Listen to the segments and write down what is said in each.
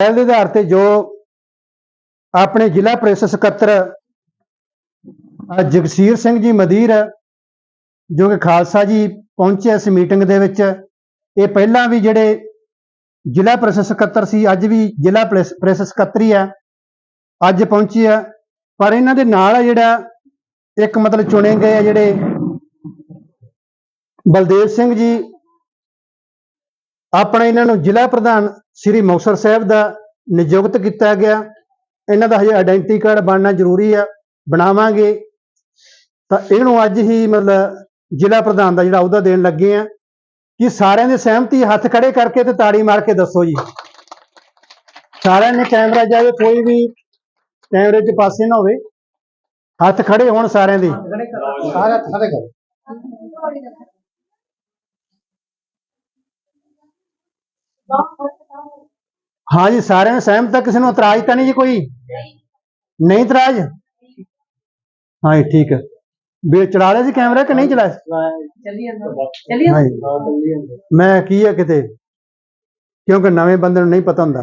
ਪਹਿਲ ਦੇ ਆਧਾਰ ਤੇ ਜੋ ਆਪਣੇ ਜ਼ਿਲ੍ਹਾ ਪ੍ਰੈਸ ਸਕੱਤਰ ਜਗਸੀਰ ਸਿੰਘ ਜੀ ਮਦੀਰ, ਜੋ ਕਿ ਖਾਲਸਾ ਜੀ ਪਹੁੰਚੇ ਇਸ ਮੀਟਿੰਗ ਦੇ ਵਿੱਚ, ਇਹ ਪਹਿਲਾਂ ਵੀ ਜਿਹੜੇ ਜ਼ਿਲ੍ਹਾ ਪ੍ਰੈਸ ਸਕੱਤਰ ਸੀ, ਅੱਜ ਵੀ ਜ਼ਿਲ੍ਹਾ ਪ੍ਰੈਸ ਪ੍ਰੈਸ ਸਕੱਤਰੀ ਆ ਅੱਜ ਪਹੁੰਚੇ ਆ ਪਰ ਇਹਨਾਂ ਦੇ ਨਾਲ ਆ ਜਿਹੜਾ ਇੱਕ ਮਤਲਬ ਚੁਣੇ ਗਏ ਆ ਜਿਹੜੇ ਬਲਦੇਵ ਸਿੰਘ ਜੀ ਆਪਣਾ ਇਹਨਾਂ ਨੂੰ ਜ਼ਿਲ੍ਹਾ ਪ੍ਰਧਾਨ ਸ੍ਰੀ ਮੁਕਤਸਰ ਸਾਹਿਬ ਦਾ ਨਿਯੁਕਤ ਕੀਤਾ ਗਿਆ। ਇਹਨਾਂ ਦਾ ਹਜੇ ਆਇਡੈਂਟੀ ਕਾਰਡ ਬਣਨਾ ਜ਼ਰੂਰੀ ਆ, ਬਣਾਵਾਂਗੇ। ਤਾਂ ਇਹਨੂੰ ਅੱਜ ਹੀ ਮਤਲਬ ਜ਼ਿਲ੍ਹਾ ਪ੍ਰਧਾਨ ਦਾ ਜਿਹੜਾ ਅਹੁਦਾ ਦੇਣ ਲੱਗੇ ਆ ਕਿ ਸਾਰਿਆਂ ਦੇ ਸਹਿਮਤੀ ਹੱਥ ਖੜੇ ਕਰਕੇ ਤੇ ਤਾੜੀ ਮਾਰ ਕੇ ਦੱਸੋ ਜੀ। ਸਾਰਿਆਂ ਨੇ ਕੈਮਰਾ ਜਾਵੇ ਕੋਈ ਵੀ ਕੈਮਰੇ 'ਚ ਪਾਸੇ ਨਾ ਹੋਵੇ, ਹੱਥ ਖੜੇ ਹੋਣ ਸਾਰਿਆਂ ਦੇ। ਸਾਰਾ ਸਾਰੇ ਕਰੋ। ਹਾਂ ਜੀ ਸਾਰਿਆਂ ਨੇ ਸਹਿਮਤ ਆ ਕਿਸੇ ਨੂੰ ਇਤਰਾਜ਼ ਤਾਂ ਨਹੀਂ ਜੀ ਕੋਈ? ਨਹੀਂ ਇਤਰਾਜ਼? ਹਾਂ ਜੀ ਠੀਕ ਹੈ ਵੀ ਚਲਾ ਲਿਆ ਸੀ ਕੈਮਰਾ ਕਿ ਨਹੀਂ ਚਲਾਇਆ ਚੱਲੀ ਜਾਂਦਾ ਚੱਲੀ ਹਾਂ ਜੀ ਮੈਂ ਕੀ ਹੈ ਕਿਤੇ? ਕਿਉਂਕਿ ਨਵੇਂ ਬੰਦੇ ਨੂੰ ਨਹੀਂ ਪਤਾ ਹੁੰਦਾ।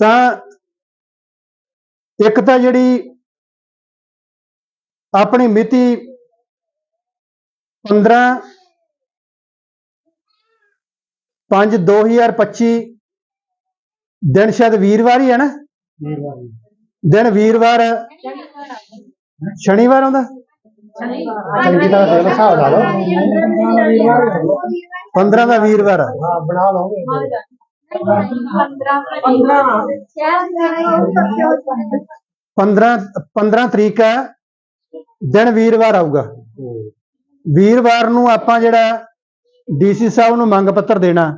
ਤਾਂ ਇੱਕ ਤਾਂ ਜਿਹੜੀ ਆਪਣੀ ਮਿਤੀ 15 5 2025 ਦਿਨ ਸ਼ਾਇਦ ਵੀਰਵਾਰ ਹੀ ਹੈ ਨਾ? ਦਿਨ ਵੀਰਵਾਰ। ਸ਼ਨੀਵਾਰ ਆਉਂਦਾ? ਚੰਗੀ ਤਰ੍ਹਾਂ ਦੇਖ ਹਿਸਾਬ ਲਾ ਲਓ। 15 ਦਾ ਵੀਰਵਾਰ ਆ। ਹਾਂ ਬਣਾ ਲਓਗੇ। ਪੰਦਰਾਂ 15 ਤਰੀਕ ਹੈ ਦਿਨ ਵੀਰਵਾਰ ਆਊਗਾ। ਵੀਰਵਾਰ ਨੂੰ ਆਪਾਂ ਜਿਹੜਾ ਡੀਸੀ ਸਾਹਿਬ ਨੂੰ ਮੰਗ ਪੱਤਰ ਦੇਣਾ।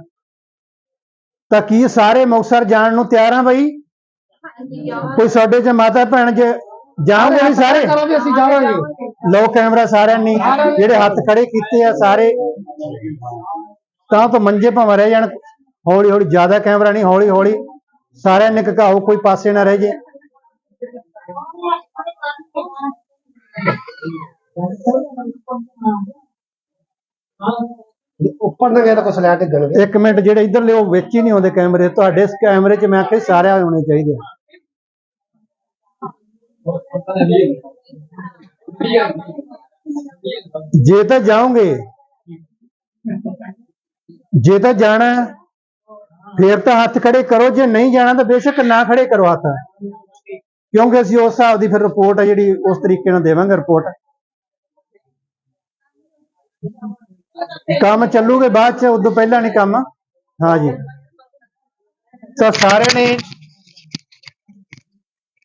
ਤਾਂ ਕੀ ਸਾਰੇ ਮੁਕਤਸਰ ਜਾਣ ਨੂੰ ਤਿਆਰ ਆ ਬਈ? ਕੋਈ ਸਾਡੇ ਚ ਮਾਤਾ ਭੈਣ ਚ ਜਾਣਗੇ ਵੀ ਸਾਰੇ? ਕਰੋ ਵੀ ਅਸੀਂ ਜਾਵਾਂਗੇ। ਲੋ ਕੈਮਰਾ ਸਾਰਿਆਂ ਨੇ ਜਿਹੜੇ ਹੱਥ ਖੜੇ ਕੀਤੇ ਆ ਸਾਰੇ। ਤਾਂ ਤਾਂ ਮੰਜੇ ਭਾਵੇਂ ਰਹਿ ਜਾਣ ਹੌਲੀ ਹੌਲੀ ਜ਼ਿਆਦਾ ਕੈਮਰਾ ਨਹੀਂ ਹੌਲੀ ਹੌਲੀ ਸਾਰਿਆਂ ਨੇ ਘਕਾਓ ਕੋਈ ਪਾਸੇ ਨਾ ਰਹਿ ਜੇ। ਉੱਪਰ ਨਾ ਗਿਆ ਕੁਛ ਲੈ ਕੇ ਗਣਗੇ ਇੱਕ ਮਿੰਟ, ਜਿਹੜੇ ਇਧਰਲੇ ਉਹ ਵਿੱਚ ਹੀ ਨਹੀਂ ਆਉਂਦੇ ਕੈਮਰੇ। ਤੁਹਾਡੇ ਇਸ ਕੈਮਰੇ 'ਚ ਮੈਂ ਕਿਹਾ ਸਾਰੇ ਹੋਣੇ ਚਾਹੀਦੇ ਆ। ਜੇ ਤਾਂ ਜਾਓਗੇ, ਜੇ ਤਾਂ ਜਾਣਾ, ਫੇਰ ਤਾਂ ਹੱਥ ਖੜੇ ਕਰੋ। ਜੇ ਨਹੀਂ ਜਾਣਾ, ਤਾਂ ਬੇਸ਼ੱਕ ਨਾ ਖੜੇ ਕਰੋ ਹੱਥ। ਕਿਉਂਕਿ ਅਸੀਂ ਉਸ ਹਿਸਾਬ ਦੀ ਫਿਰ ਰਿਪੋਰਟ ਹੈ ਜਿਹੜੀ ਉਸ ਤਰੀਕੇ ਨਾਲ ਦੇਵਾਂਗੇ ਰਿਪੋਰਟ ਕੰਮ ਚੱਲੂਗੇ ਬਾਅਦ ਚ, ਉਦੋਂ ਪਹਿਲਾਂ ਨਹੀਂ ਕੰਮ। ਹਾਂਜੀ ਤਾਂ ਸਾਰਿਆਂ ਨੇ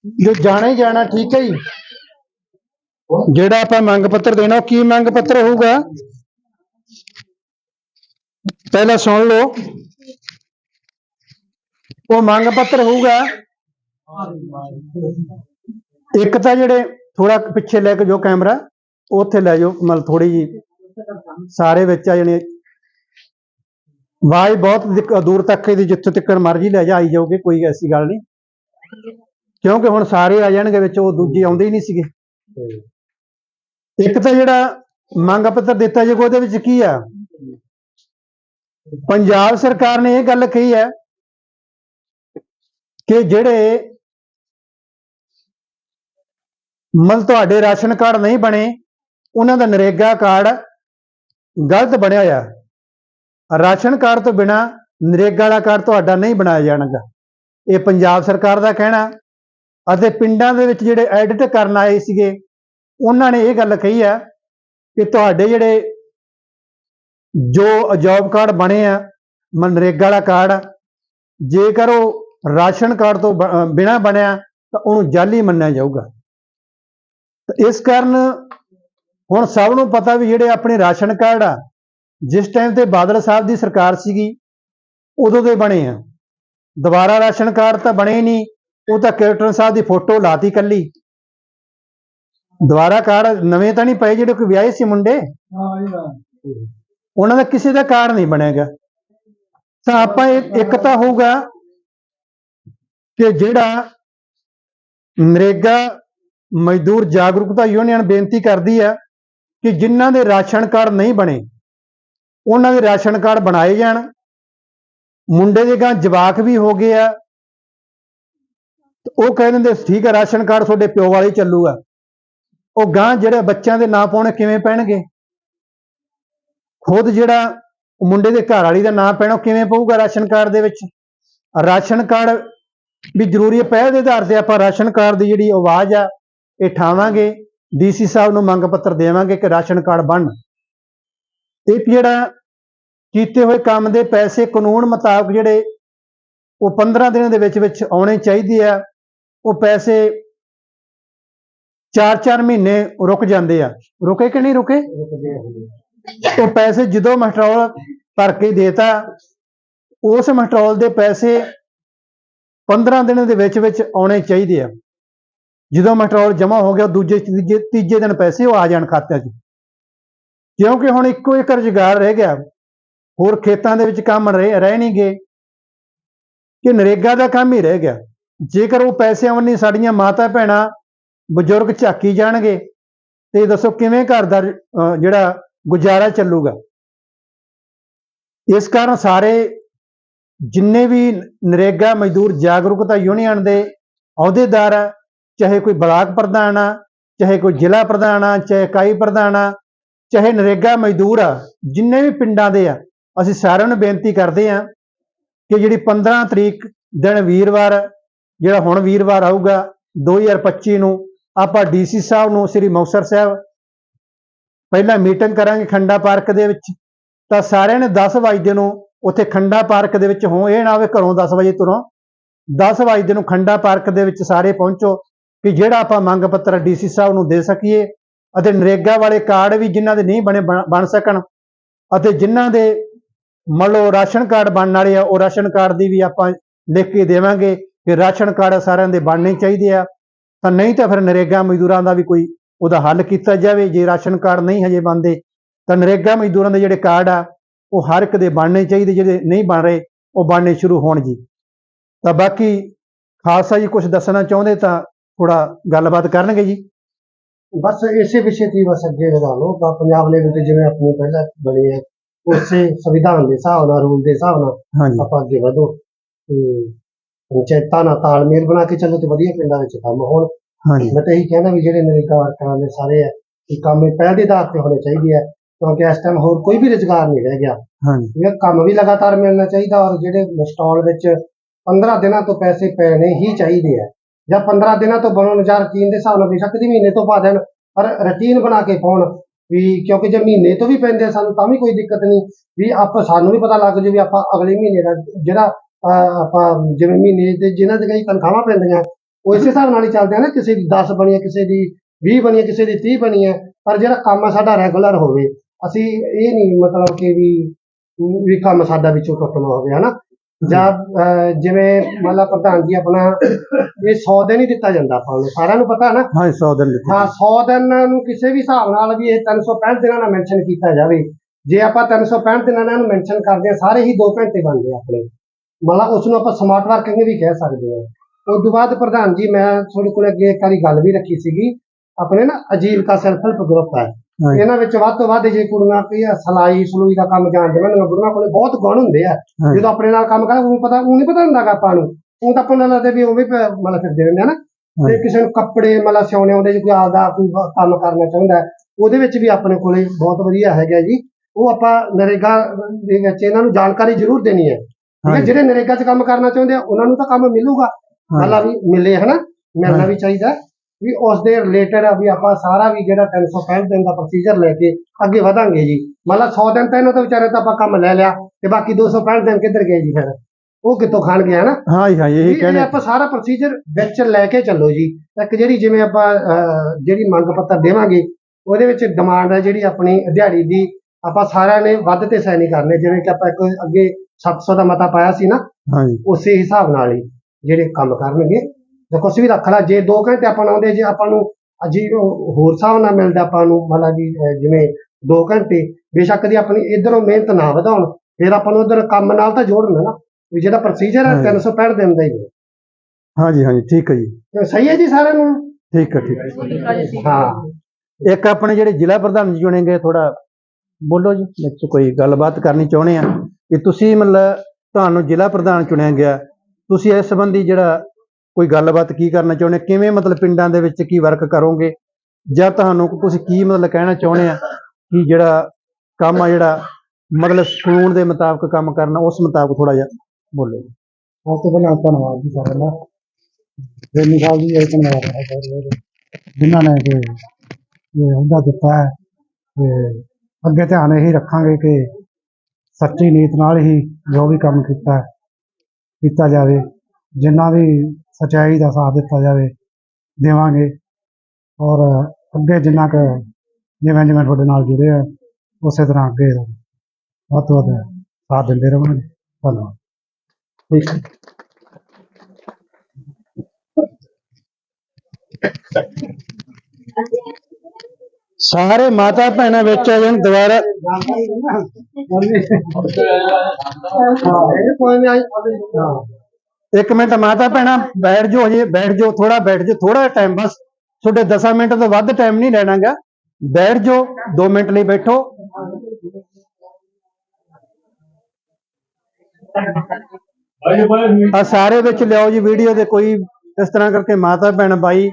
ਜੋ ਜਾਣਾ ਹੀ ਜਾਣਾ, ਠੀਕ ਹੈ ਜੀ। ਜਿਹੜਾ ਆਪਾਂ ਮੰਗ ਪੱਤਰ ਦੇਣਾ, ਉਹ ਕੀ ਮੰਗ ਪੱਤਰ ਹੋਊਗਾ? ਪਹਿਲਾਂ ਸੁਣ ਲਓ। ਉਹ ਮੰਗ ਪੱਤਰ ਹੋਊਗਾ, ਇੱਕ ਤਾਂ ਜਿਹੜੇ ਥੋੜਾ ਪਿੱਛੇ ਲੈ ਕੇ ਜੋ ਕੈਮਰਾ ਉੱਥੇ ਲੈ ਜਾਓ, ਮਤਲਬ ਥੋੜੀ ਜੀ ਸਾਰੇ ਵਿੱਚ ਆ ਜਾਣੀ ਆਵਾਜ਼ ਬਹੁਤ ਦੂਰ ਤੱਕ ਇਹਦੀ ਜਿੱਥੇ ਤੱਕ ਮਰਜ਼ੀ ਲੈ ਜਾਈ ਆਈ ਜਾਓਗੇ ਕੋਈ ਐਸੀ ਗੱਲ ਨਹੀਂ। ਕਿਉਂਕਿ ਹੁਣ ਸਾਰੇ ਆ ਜਾਣਗੇ ਵਿੱਚ, ਉਹ ਦੂਜੇ ਆਉਂਦੇ ਹੀ ਨਹੀਂ ਸੀਗੇ। ਇੱਕ ਤਾਂ ਜਿਹੜਾ ਮੰਗ ਪੱਤਰ ਦਿੱਤਾ ਜਾਊਗਾ, ਉਹਦੇ ਵਿੱਚ ਕੀ ਆ? ਪੰਜਾਬ ਸਰਕਾਰ ਨੇ ਇਹ ਗੱਲ ਕਹੀ ਹੈ ਕਿ ਜਿਹੜੇ ਮਨ ਤੁਹਾਡੇ ਰਾਸ਼ਨ ਕਾਰਡ ਨਹੀਂ ਬਣੇ, ਉਹਨਾਂ ਦਾ ਨਰੇਗਾ ਕਾਰਡ ਗਲਤ ਬਣਿਆ ਹੋਇਆ। ਰਾਸ਼ਨ ਕਾਰਡ ਤੋਂ ਬਿਨਾ ਨਰੇਗਾ ਵਾਲਾ ਕਾਰਡ ਤੁਹਾਡਾ ਨਹੀਂ ਬਣਾਇਆ ਜਾਣਗਾ। ਇਹ ਪੰਜਾਬ ਸਰਕਾਰ ਦਾ ਕਹਿਣਾ ਅਤੇ ਪਿੰਡਾਂ ਦੇ ਵਿੱਚ ਜਿਹੜੇ ਐਡਿਟ ਕਰਨ ਆਏ ਸੀਗੇ, ਉਹਨਾਂ ਨੇ ਇਹ ਗੱਲ ਕਹੀ ਆ ਕਿ ਤੁਹਾਡੇ ਜਿਹੜੇ ਜੋ ਜੌਬ ਕਾਰਡ ਬਣੇ ਆ ਮਨਰੇਗਾ ਵਾਲਾ ਕਾਰਡ ਜੇਕਰ ਉਹ ਰਾਸ਼ਨ ਕਾਰਡ ਤੋਂ ਬ- ਬਿਨਾਂ ਬਣਿਆ ਤਾਂ ਉਹਨੂੰ ਜਾਲੀ ਮੰਨਿਆ ਜਾਊਗਾ। ਇਸ ਕਾਰਨ ਹੁਣ ਸਭ ਨੂੰ ਪਤਾ ਵੀ ਜਿਹੜੇ ਆਪਣੇ ਰਾਸ਼ਨ ਕਾਰਡ ਆ ਜਿਸ ਟਾਈਮ ਤੇ ਬਾਦਲ ਸਾਹਿਬ ਦੀ ਸਰਕਾਰ ਸੀਗੀ ਉਦੋਂ ਦੇ ਬਣੇ ਆ। ਦੁਬਾਰਾ ਰਾਸ਼ਨ ਕਾਰਡ ਤਾਂ ਬਣੇ ਨਹੀਂ ਉਹ ਤਾਂ ਕੈਪਟਨ ਸਾਹਿਬ ਦੀ ਫੋਟੋ ਲਾਤੀ ਕੱਲੀ। ਦੁਬਾਰਾ ਕਾਰਡ ਨਵੇਂ ਤਾਂ ਨਹੀਂ ਪਏ ਜਿਹੜੇ ਕੋਈ ਵਿਆਹੇ ਸੀ ਮੁੰਡੇ? ਉਹਨਾਂ ਦਾ ਕਿਸੇ ਦਾ ਕਾਰਡ ਨਹੀਂ ਬਣੇਗਾ। ਤਾਂ ਆਪਾਂ ਇਹ- ਇੱਕ ਤਾਂ ਹੋਊਗਾ ਕਿ ਜਿਹੜਾ ਨਰੇਗਾ ਮਜ਼ਦੂਰ ਜਾਗਰੂਕਤਾ ਯੂਨੀਅਨ ਬੇਨਤੀ ਕਰਦੀ ਹੈ ਕਿ ਜਿਨ੍ਹਾਂ ਦੇ ਰਾਸ਼ਨ ਕਾਰਡ ਨਹੀਂ ਬਣੇ, ਉਹਨਾਂ ਦੇ ਰਾਸ਼ਨ ਕਾਰਡ ਬਣਾਏ ਜਾਣ। ਮੁੰਡੇ ਦੇ ਗਾਂ ਜਵਾਕ ਵੀ ਹੋ ਗਏ ਆ। ਉਹ ਕਹਿ ਦਿੰਦੇ, ਠੀਕ ਹੈ ਰਾਸ਼ਨ ਕਾਰਡ ਤੁਹਾਡੇ ਪਿਓ ਵਾਲੇ ਹੀ ਚੱਲੂਗਾ। ਉਹ ਗਾਂ ਜਿਹੜੇ ਬੱਚਿਆਂ ਦੇ ਨਾਂ ਪਾਉਣੇ, ਕਿਵੇਂ ਪੈਣਗੇ? ਖੁਦ ਜਿਹੜਾ ਮੁੰਡੇ ਦੇ ਘਰ ਵਾਲੀ ਦਾ ਨਾਂ ਪੈਣਾ, ਉਹ ਕਿਵੇਂ ਪਊਗਾ ਰਾਸ਼ਨ ਕਾਰਡ ਦੇ ਵਿੱਚ? ਰਾਸ਼ਨ ਕਾਰਡ ਵੀ ਜ਼ਰੂਰੀ ਹੈ, ਪਹਿਲ ਦੇ ਆਧਾਰ ਤੇ ਆਪਾਂ ਰਾਸ਼ਨ ਕਾਰਡ ਦੀ ਜਿਹੜੀ ਆਵਾਜ਼ ਆ, ਇਹ ਠਾਵਾਂਗੇ। ਡੀਸੀ ਸਾਹਿਬ ਨੂੰ ਮੰਗ ਪੱਤਰ ਦੇਵਾਂਗੇ ਕਿ ਰਾਸ਼ਨ ਕਾਰਡ ਬਣ ਇਹ ਜਿਹੜਾ ਕੀਤੇ ਹੋਏ ਕੰਮ ਦੇ ਪੈਸੇ ਕਾਨੂੰਨ ਮੁਤਾਬਕ ਜਿਹੜੇ ਉਹ 15 ਦਿਨਾਂ ਦੇ ਵਿੱਚ ਵਿੱਚ ਆਉਣੇ ਚਾਹੀਦੇ ਆ, ਉਹ ਪੈਸੇ 4-4 ਮਹੀਨੇ ਰੁਕ ਜਾਂਦੇ ਆ। ਰੁਕੇ ਕਿ ਨਹੀਂ ਰੁਕੇ? ਉਹ ਪੈਸੇ ਜਦੋਂ ਮਸਟਰੋਲ ਭਰ ਕੇ ਦੇਤਾ, ਉਸ ਮਸਟਰੋਲ ਦੇ ਪੈਸੇ 15 ਦਿਨਾਂ ਦੇ ਵਿੱਚ ਵਿੱਚ ਆਉਣੇ ਚਾਹੀਦੇ ਆ। ਜਦੋਂ ਮਸਟਰੋਲ ਜਮ੍ਹਾਂ ਹੋ ਗਿਆ, ਦੂਜੇ, ਤੀਜੇ ਤੀਜੇ ਦਿਨ ਪੈਸੇ ਉਹ ਆ ਜਾਣ ਖਾਤੇ 'ਚ। ਕਿਉਂਕਿ ਹੁਣ ਇੱਕੋ ਇੱਕ ਰੁਜ਼ਗਾਰ ਰਹਿ ਗਿਆ। ਹੋਰ ਖੇਤਾਂ ਦੇ ਵਿੱਚ ਕੰਮ ਰਹਿ ਰਹਿ ਨਹੀਂ ਗਏ। ਕਿ ਨਰੇਗਾ ਦਾ ਕੰਮ ਹੀ ਰਹਿ ਗਿਆ। ਜੇਕਰ ਉਹ ਪੈਸੇ ਆਉਣ ਸਾਡੀਆਂ ਮਾਤਾ ਭੈਣਾਂ, ਬਜ਼ੁਰਗ ਝਾਕੀ ਜਾਣਗੇ, ਤੇ ਦੱਸੋ ਕਿਵੇਂ ਘਰ ਦਾ ਜਿਹੜਾ ਗੁਜ਼ਾਰਾ ਚੱਲੂਗਾ? ਇਸ ਕਾਰਨ ਸਾਰੇ ਜਿੰਨੇ ਵੀ ਨਰੇਗਾ ਮਜ਼ਦੂਰ ਜਾਗਰੂਕਤਾ ਯੂਨੀਅਨ ਦੇ ਅਹੁਦੇਦਾਰ ਆ ਚਾਹੇ ਕੋਈ ਬਲਾਕ ਪ੍ਰਧਾਨ ਆ, ਚਾਹੇ ਕੋਈ ਜ਼ਿਲ੍ਹਾ ਪ੍ਰਧਾਨ ਆ, ਚਾਹੇ ਇਕਾਈ ਪ੍ਰਧਾਨ ਆ, ਚਾਹੇ ਨਰੇਗਾ ਮਜ਼ਦੂਰ ਆ, ਜਿੰਨੇ ਵੀ ਪਿੰਡਾਂ ਦੇ ਆ, ਅਸੀਂ ਸਾਰਿਆਂ ਨੂੰ ਬੇਨਤੀ ਕਰਦੇ ਆ ਕਿ ਜਿਹੜੀ 15 ਤਰੀਕ ਦਿਨ ਵੀਰਵਾਰ ਜਿਹੜਾ ਹੁਣ ਵੀਰਵਾਰ ਆਊਗਾ 2025 ਨੂੰ ਆਪਾਂ ਡੀਸੀ ਸਾਹਿਬ ਨੂੰ, ਸ੍ਰੀ ਮੁਕਤਸਰ ਸਾਹਿਬ ਪਹਿਲਾਂ ਮੀਟਿੰਗ ਕਰਾਂਗੇ ਖੰਡਾ ਪਾਰਕ ਦੇ ਵਿੱਚ, ਤਾਂ ਸਾਰਿਆਂ ਨੇ 10 ਵਜੇ ਨੂੰ ਉੱਥੇ ਖੰਡਾ ਪਾਰਕ ਦੇ ਵਿੱਚ ਹੋ ਇਹ ਨਾ ਹੋਵੇ ਘਰੋਂ 10 ਵਜੇ ਤੁਰੋਂ 10 ਵਜੇ ਨੂੰ ਖੰਡਾ ਪਾਰਕ ਦੇ ਵਿੱਚ ਸਾਰੇ ਪਹੁੰਚੋ ਕਿ ਜਿਹੜਾ ਆਪਾਂ ਮੰਗ ਪੱਤਰ ਡੀਸੀ ਸਾਹਿਬ ਨੂੰ ਦੇ ਸਕੀਏ ਅਤੇ ਨਰੇਗਾ ਵਾਲੇ ਕਾਰਡ ਵੀ ਜਿਨ੍ਹਾਂ ਦੇ ਨਹੀਂ ਬਣੇ ਬਣ ਬਣ ਸਕਣ ਅਤੇ ਜਿਨ੍ਹਾਂ ਦੇ ਮੰਨ ਲਓ ਰਾਸ਼ਨ ਕਾਰਡ ਬਣਨ ਵਾਲੇ ਆ, ਉਹ ਰਾਸ਼ਨ ਕਾਰਡ ਦੀ ਵੀ ਆਪਾਂ ਲਿਖ ਕੇ ਦੇਵਾਂਗੇ ਕਿ ਰਾਸ਼ਨ ਕਾਰਡ ਸਾਰਿਆਂ ਦੇ ਬਣਨੇ ਚਾਹੀਦੇ ਆ। ਤਾਂ ਨਹੀਂ ਤਾਂ ਫਿਰ ਨਰੇਗਾ ਮਜ਼ਦੂਰਾਂ ਦਾ ਵੀ ਕੋਈ ਉਹਦਾ ਹੱਲ ਕੀਤਾ ਜਾਵੇ, ਜੇ ਰਾਸ਼ਨ ਕਾਰਡ ਨਹੀਂ ਹਜੇ ਬਣਦੇ, ਤਾਂ ਨਰੇਗਾ ਮਜ਼ਦੂਰਾਂ ਦੇ ਜਿਹੜੇ ਕਾਰਡ ਆ, ਉਹ ਹਰ ਇੱਕ ਦੇ ਬਣਨੇ ਚਾਹੀਦੇ, ਜਿਹੜੇ ਨਹੀਂ ਬਣ ਰਹੇ, ਉਹ ਬਣਨੇ ਸ਼ੁਰੂ ਹੋਣ ਜੀ। ਤਾਂ ਬਾਕੀ ਖਾਲਸਾ ਜੀ ਕੁਝ ਦੱਸਣਾ ਚਾਹੁੰਦੇ ਤਾਂ ਥੋੜਾ ਗੱਲਬਾਤ ਕਰਨਗੇ ਜੀ। ਬਸ ਇਸੇ ਵਿਸ਼ੇ ਤੇ ਹੀ ਬਸ ਅੱਗੇ ਵਧਾ ਲਓ। ਤਾਂ ਪੰਜਾਬ ਲੈਵਲ ਤੇ ਜਿਵੇਂ ਆਪਣੀ ਪਹਿਲਾਂ ਬਣੀ ਹੈ ਉਸੇ ਸੰਵਿਧਾਨ ਦੇ ਹਿਸਾਬ ਨਾਲ ਰੂਲ ਦੇ ਹਿਸਾਬ ਨਾਲ ਹਾਂਜੀ। ਆਪਾਂ ਅੱਗੇ ਵਧੋ ਤੇ ਪੰਚਾਇਤਾਂ ਨਾਲ ਤਾਲਮੇਲ ਬਣਾ ਕੇ ਚੱਲੋ ਤੇ ਵਧੀਆ ਪਿੰਡਾਂ ਵਿੱਚ ਕੰਮ ਹੋਣ। ਹਾਂਜੀ। ਮੈਂ ਤਾਂ ਇਹੀ ਕਹਿਣਾ ਵੀ ਜਿਹੜੇ ਨਰੇਗਾ ਵਰਕਰਾਂ ਦੇ ਸਾਰੇ ਆ ਇਹ ਕੰਮ ਇਹ ਪਹਿਲ ਦੇ ਆਧਾਰ ਤੇ ਹੋਣੇ ਚਾਹੀਦੇ ਆ ਕਿਉਂਕਿ ਇਸ ਟਾਈਮ ਹੋਰ ਕੋਈ ਵੀ ਰੁਜ਼ਗਾਰ ਨਹੀਂ ਰਹਿ ਗਿਆ। ਹਾਂਜੀ। ਇਹ ਕੰਮ ਵੀ ਲਗਾਤਾਰ ਮਿਲਣਾ ਚਾਹੀਦਾ ਔਰ ਜਿਹੜੇ ਸਟਾਲ ਵਿੱਚ 15 ਦਿਨਾਂ ਤੋਂ ਪੈਸੇ ਪੈਣੇ ਹੀ ਚਾਹੀਦੇ ਆ। ਜਾਂ 15 ਦਿਨਾਂ ਤੋਂ ਬਣਨ ਜਾਂ ਰੁਟੀਨ ਦੇ ਹਿਸਾਬ ਨਾਲ ਬੇਸ਼ੱਕ ਦੀ ਮਹੀਨੇ ਤੋਂ ਪਾ ਦੇਣ, ਪਰ ਰੁਟੀਨ ਬਣਾ ਕੇ ਪਾਉਣ ਵੀ ਕਿਉਂਕਿ ਜੇ ਮਹੀਨੇ ਤੋਂ ਵੀ ਪੈਂਦੇ ਸਾਨੂੰ ਤਾਂ ਵੀ ਕੋਈ ਦਿੱਕਤ ਨਹੀਂ, ਵੀ ਆਪਾਂ ਸਾਨੂੰ ਵੀ ਪਤਾ ਲੱਗ ਜੇ ਵੀ ਆਪਾਂ ਅਗਲੇ ਮਹੀਨੇ ਦਾ ਜਿਹੜਾ ਆਪਾਂ ਜਿਵੇਂ ਮਹੀਨੇ ਦੇ ਜਿਨ੍ਹਾਂ ਦੇ ਕਈ ਤਨਖਾਹਾਂ ਪੈਂਦੀਆਂ, ਉਹ ਇਸੇ ਹਿਸਾਬ ਨਾਲ ਹੀ ਚੱਲਦੇ ਆ ਨਾ, ਕਿਸੇ ਦੀ 10 ਬਣੀ ਹੈ ਕਿਸੇ ਦੀ 20 ਬਣੀ ਹੈ ਕਿਸੇ ਦੀ 30 ਬਣੀ ਹੈ ਪਰ ਜਿਹੜਾ ਕੰਮ ਸਾਡਾ ਰੈਗੂਲਰ ਹੋਵੇ, ਅਸੀਂ ਇਹ ਨਹੀਂ ਮਤਲਬ ਕਿ ਵੀ ਵੀ ਕੰਮ ਸਾਡਾ ਵਿੱਚੋਂ ਟੁੱਟਣਾ ਹੋਵੇ, ਹਨਾ? ਜਾਂ ਜਿਵੇਂ ਮੰਨ ਲਾ ਪ੍ਰਧਾਨ ਜੀ ਆਪਣਾ ਇਹ 100 ਦਿਨ ਹੀ ਦਿੱਤਾ ਜਾਂਦਾ ਆਪਾਂ ਨੂੰ। ਸਾਰਿਆਂ ਨੂੰ ਪਤਾ ਹੈ ਨਾ? ਹਾਂ 100 ਦਿਨ ਲਿਖੇ ਹਾਂ 100 ਦਿਨ ਨੂੰ ਕਿਸੇ ਵੀ ਹਿਸਾਬ ਨਾਲ ਵੀ ਇਹ 365 ਦਿਨਾਂ ਨਾਲ ਮੈਂਸ਼ਨ ਕੀਤਾ ਜਾਵੇ। ਜੇ ਆਪਾਂ 365 ਦਿਨਾਂ ਨਾਲ ਮੈਂਸ਼ਨ ਕਰਦੇ ਆ ਸਾਰੇ ਹੀ 2 ਘੰਟੇ ਬਣਦੇ ਆਪਣੇ। ਮਤਲਬ ਉਸ ਨੂੰ ਆਪਾਂ ਸਮਾਰਟ ਵਰਕਿੰਗ ਵੀ ਕਹਿ ਸਕਦੇ ਆ ਉਸ ਤੋਂ ਬਾਅਦ ਪ੍ਰਧਾਨ ਜੀ ਮੈਂ ਤੁਹਾਡੇ ਕੋਲ ਅੱਗੇ ਇੱਕ ਵਾਰੀ ਗੱਲ ਵੀ ਰੱਖੀ ਸੀਗੀ। ਆਪਣੇ ਨਾ ਅਜੀਵਕਾ ਸੈਲਫ ਹੈਲਪ ਗਰੁੱਪ ਹੈ। ਹਾਂਜੀ। ਇਹਨਾਂ ਵਿੱਚ ਵੱਧ ਤੋਂ ਵੱਧ ਜੇ ਕੁੜੀਆਂ ਕੀ ਆ ਸਲਾਈ ਸਲੂਈ ਦਾ ਕੰਮ ਜਾਣਦੇ ਮੈਨੂੰ ਕੁੜੀਆਂ ਕੋਲੇ ਬਹੁਤ ਗੁਣ ਹੁੰਦੇ ਆ ਹਾਂਜੀ। ਜਦੋਂ ਆਪਣੇ ਨਾਲ ਕੰਮ ਕਰ ਉਹ ਪਤਾ ਉਹ ਨਹੀਂ ਪਤਾ ਹੁੰਦਾ ਗਾ ਆਪਾਂ ਨੂੰ ਉਹ ਤਾਂ ਆਪਾਂ ਨੂੰ ਲੱਗਦਾ ਵੀ ਉਹ ਵੀ ਪ- ਮਤਲਬ ਫਿਰਦੇ ਰਹਿੰਦੇ ਆ ਨਾ ਤੇ ਹਾਂਜੀ। ਕਿਸੇ ਨੂੰ ਕੱਪੜੇ ਮਤਲਬ ਸਿਉਣੇ ਆਉਂਦੇ ਜੇ ਕੋਈ ਆਪਦਾ ਕੋਈ ਬ- ਕੰਮ ਕਰਨਾ ਚਾਹੁੰਦਾ ਹੈ, ਉਹਦੇ ਵਿੱਚ ਵੀ ਆਪਣੇ ਕੋਲੇ ਬਹੁਤ ਵਧੀਆ ਹੈਗਾ ਜੀ ਉਹ ਆਪਾਂ ਨਰੇਗਾ ਦੇ ਵਿੱਚ ਇਹਨਾਂ ਨੂੰ ਜਾਣਕਾਰੀ ਜ਼ਰੂਰ ਦੇਣੀ ਹੈ ਠੀਕ ਹੈ ਹਾਂਜੀ। ਜਿਹੜੇ ਨਰੇਗਾ 'ਚ ਕੰਮ ਕਰਨਾ ਚਾਹੁੰਦੇ ਆ ਉਹਨਾਂ ਨੂੰ ਤਾਂ ਕੰਮ ਮਿਲੂਗਾ ਮਤਲਬ ਵੀ ਮਿਲੇ ਹਨਾ ਮਿਲਣਾ। ਵੀ ਚਾਹੀਦਾ ਹੈ। ਵੀ ਉਸ ਦੇ ਰਿਲੇਟਡ ਵੀ ਆਪਾਂ ਸਾਰਾ ਵੀ ਜਿਹੜਾ 365 ਦਿਨ ਦਾ ਪ੍ਰੋਸੀਜਰ ਲੈ ਕੇ ਅੱਗੇ ਵਧਾਂਗੇ ਜੀ। ਮਤਲਬ 100 ਦਿਨ ਤਾਂ ਇਹਨਾਂ ਤੋਂ ਵਿਚਾਰੇ ਤਾਂ ਆਪਾਂ ਕੰਮ ਲੈ ਲਿਆ ਤੇ ਬਾਕੀ 265 ਦਿਨ ਕਿੱਧਰ ਗਏ ਜੀ ਫਿਰ? ਉਹ ਕਿੱਥੋਂ ਖਾਣਗੇ ਹਨਾ ਹਾਂ ਜੀ ਹਾਂ ਜੀ, ਵੀ ਇਹੀ ਕਹਿੰਦੇ ਆਪਾਂ ਸਾਰਾ ਪ੍ਰੋਸੀਜਰ ਵਿੱਚ ਲੈ ਕੇ ਚੱਲੋ ਜੀ। ਇੱਕ ਜਿਹੜੀ ਜਿਵੇਂ ਆਪਾਂ ਜਿਹੜੀ ਮੰਗ ਪੱਤਰ ਦੇਵਾਂਗੇ ਉਹਦੇ ਵਿੱਚ ਡਿਮਾਂਡ ਹੈ ਜਿਹੜੀ ਆਪਣੀ ਦਿਹਾੜੀ ਦੀ ਆਪਾਂ ਸਾਰਿਆਂ ਨੇ ਵੱਧ ਤੇ ਸੈਨੀ ਕਰਨੇ। ਜਿਵੇਂ ਕਿ ਆਪਾਂ ਇੱਕ ਅੱਗੇ 700 ਦਾ ਮਤਾ ਪਾਇਆ ਸੀ ਨਾ ਹਾਂਜੀ ਉਸੇ ਹਿਸਾਬ ਨਾਲ ਹੀ ਜਿਹੜੇ ਕੰਮ ਕਰਨਗੇ। ਤੇ ਕੁਛ ਵੀ ਰੱਖ ਲਾ ਜੇ 2 ਘੰਟੇ ਆਪਾਂ ਲਾਉਂਦੇ ਜੇ ਆਪਾਂ ਨੂੰ ਅਜੀ ਹੋਰ ਹਿਸਾਬ ਨਾਲ ਮਿਲਦਾ ਆਪਾਂ ਨੂੰ ਮਤਲਬ ਕਿ ਜਿਵੇਂ 2 ਘੰਟੇ ਬੇਸ਼ੱਕ ਦੀ ਆਪਣੀ ਇਧਰੋਂ ਮਿਹਨਤ ਨਾ ਵਧਾਉਣ ਫਿਰ ਆਪਾਂ ਨੂੰ ਉਧਰ ਕੰਮ ਨਾਲ ਤਾਂ ਜੋੜਨਾ ਨਾ ਵੀ ਜਿਹੜਾ ਪ੍ਰੋਸੀਜਰ ਹੈ ਹਾਂਜੀ। 365 ਦਿਨ ਦਾ ਹੀ ਹੈ। ਹਾਂਜੀ ਹਾਂਜੀ ਠੀਕ ਹੈ ਜੀ। ਸਹੀ ਹੈ ਜੀ ਸਾਰਿਆਂ ਨੂੰ? ਠੀਕ ਹੈ ਠੀਕ ਹੈ। ਹਾਂ। ਇੱਕ ਆਪਣੇ ਜਿਹੜੇ ਜ਼ਿਲ੍ਹਾ ਪ੍ਰਧਾਨ ਜੀ ਚੁਣੇ ਗਏ ਥੋੜਾ ਬੋਲੋ ਜੀ ਵਿੱਚ ਕੋਈ ਗੱਲਬਾਤ ਕਰਨੀ ਚਾਹੁੰਦੇ ਆ ਕਿ ਤੁਸੀਂ ਮਤਲਬ ਤੁਹਾਨੂੰ ਜ਼ਿਲ੍ਹਾ ਪ੍ਰਧਾਨ ਚੁਣਿਆ ਗਿਆ ਤੁਸੀਂ ਇਸ ਸੰਬੰਧੀ ਜਿਹੜਾ ਕੋਈ ਗੱਲਬਾਤ ਕੀ ਕਰਨਾ ਚਾਹੁੰਦੇ? ਕਿਵੇਂ ਮਤਲਬ ਪਿੰਡਾਂ ਦੇ ਵਿੱਚ ਕੀ ਵਰਕ ਕਰੋਗੇ? ਜਾਂ ਤੁਹਾਨੂੰ ਤੁਸੀਂ ਕੀ ਮਤਲਬ ਕਹਿਣਾ ਚਾਹੁੰਦੇ ਆ ਕਿ ਜਿਹੜਾ ਕੰਮ ਆ, ਜਿਹੜਾ ਮਤਲਬ ਕਾਨੂੰਨ ਦੇ ਮੁਤਾਬਕ ਕੰਮ ਕਰਨਾ, ਉਸ ਮੁਤਾਬਕ ਥੋੜਾ ਜਿਹਾ ਬੋਲੋ ਸਭ ਤੋਂ ਪਹਿਲਾਂ ਧੰਨਵਾਦ ਜੀ ਸਾਰਿਆਂ ਦਾ। ਬੇਨੀ ਸਾਹਿਬ ਜੀ, ਇਹ ਧੰਨਵਾਦ ਹੈ ਜਿਨ੍ਹਾਂ ਨੇ ਕਿ ਇਹ ਅਹੁਦਾ ਦਿੱਤਾ ਹੈ ਤੇ ਅੱਗੇ ਧਿਆਨ ਇਹੀ ਰੱਖਾਂਗੇ ਕਿ ਸੱਚੀ ਨੀਤ ਨਾਲ ਹੀ ਜੋ ਵੀ ਕੰਮ ਕੀਤਾ ਕੀਤਾ ਜਾਵੇ। ਜਿੰਨਾ ਵੀ ਸਚਾਈ ਦਾ ਸਾਥ ਦਿੱਤਾ ਜਾਵੇ, ਦੇਵਾਂਗੇ। ਔਰ ਅੱਗੇ ਜਿੰਨਾ ਕੁ ਜਿਵੇਂ ਜਿਵੇਂ ਤੁਹਾਡੇ ਨਾਲ ਜੁੜੇ ਆ, ਉਸੇ ਤਰ੍ਹਾਂ ਅੱਗੇ ਵੱਧ ਤੋਂ ਵੱਧ ਸਾਥ ਦਿੰਦੇ ਰਹਾਂਗੇ। ਧੰਨਵਾਦ। ਠੀਕ ਸਾਰੇ ਮਾਤਾ ਭੈਣਾਂ ਵਿੱਚ ਆ ਜਾਣ ਦੁਬਾਰਾ। ਇੱਕ ਮਿੰਟ ਮਾਤਾ ਭੈਣਾਂ, ਬੈਠ ਜਾਓ ਹਜੇ ਬੈਠ ਜਾਓ ਥੋੜਾ ਬੈਠ ਜਾਓ ਥੋੜਾ ਟਾਈਮ ਬਸ। ਤੁਹਾਡੇ 10 ਮਿੰਟ ਤੋਂ ਵੱਧ ਟਾਈਮ ਨਹੀਂ ਲੈਣਾਗਾ। ਬੈਠ ਜਾਓ 2 ਮਿੰਟ ਲਈ ਬੈਠੋ। ਆ ਸਾਰੇ ਵਿੱਚ ਲਿਆਓ ਜੀ ਵੀਡੀਓ ਦੇ, ਕੋਈ ਇਸ ਤਰ੍ਹਾਂ ਕਰਕੇ ਮਾਤਾ ਭੈਣ, ਬਾਈ,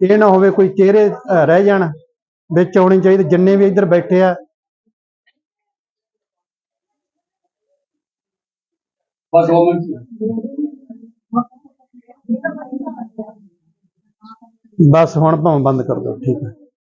ਇਹ ਨਾ ਹੋਵੇ ਕੋਈ ਚਿਹਰੇ ਰਹਿ ਜਾਣ। ਵਿੱਚ ਆਉਣੀ ਚਾਹੀਦੀ, ਜਿੰਨੇ ਵੀ ਇੱਧਰ ਬੈਠੇ ਆ ਬਸ ਦੋ ਮਿੰਟ ਬਸ ਹੁਣ ਭਾਵੇਂ ਬੰਦ ਕਰ ਦਿਓ ਠੀਕ ਹੈ।